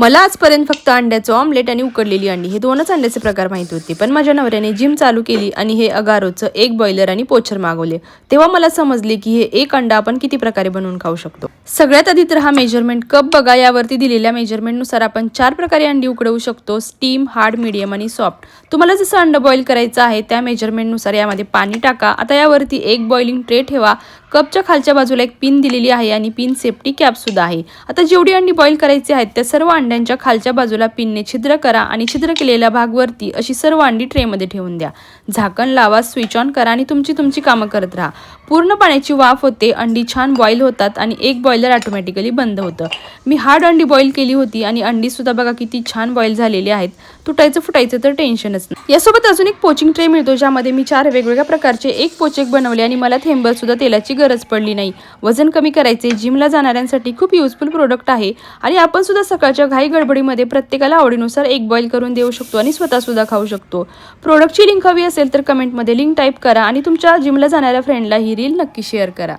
मला आजपर्यंत फक्त अंड्याचं ऑमलेट आणि उकडलेली अंडी हे दोनच अंड्याचे प्रकार माहिती होते. पण माझ्या नवऱ्याने जिम चालू केली आणि हे अगारोचं एक बॉयलर आणि पोचर मागवले. तेव्हा मला समजले की हे एक अंडा आपण किती प्रकारे बनवून खाऊ शकतो. सगळ्यात आधी तर हा मेजरमेंट कप बघा यावरती दिलेल्या मेजरमेंटनुसार आपण चार प्रकारे अंडी उकडवू शकतो स्टीम हार्ड मिडियम आणि सॉफ्ट तुम्हाला जसं अंड बॉईल करायचं आहे त्या मेजरमेंटनुसार यामध्ये पाणी टाका. आता यावरती एक बॉइलिंग ट्रे ठेवा. कपच्या खालच्या बाजूला एक पिन दिलेली आहे आणि पिन सेफ्टी कॅपसुद्धा आहे. आता जेवढी अंडी बॉईल करायची आहेत त्या सर्व अंड्यांच्या खालच्या बाजूला पिनने छिद्र करा आणि छिद्र केलेल्या भागवरती अशी सर्व अंडी ट्रेमध्ये ठेवून द्या. झाकण लावा स्विच ऑन करा आणि तुमची तुमची कामं करत राहा. पूर्ण पाण्याची वाफ होते अंडी छान बॉईल होतात आणि एक बॉयलर ऑटोमॅटिकली बंद होतं. मी हार्ड अंडी बॉईल केली होती आणि अंडीसुद्धा बघा किती छान बॉईल झालेली आहेत. तुटायचं फुटायचं तर टेन्शनच नाही. यासोबत अजून एक पोचिंग ट्रे मिळतो ज्यामध्ये मी चार वेगवेगळ्या प्रकारचे एक पोचेक बनवले आणि मला थेंबरसुद्धा तेलाची गरज पडली नाही. वजन कमी करायचे जिमला जाणाऱ्यांसाठी खूप युजफुल प्रोडक्ट आहे आणि आपण सुद्धा सकाळच्या घाई गडबडीमध्ये प्रत्येकाला आवडीनुसार एक बॉईल करून देऊ शकतो आणि स्वतः सुद्धा खाऊ शकतो. प्रोडक्टची लिंक हवी असेल तर कमेंटमध्ये लिंक टाईप करा आणि तुमच्या जिमला जाणाऱ्या फ्रेंडला ही रील नक्की शेअर करा.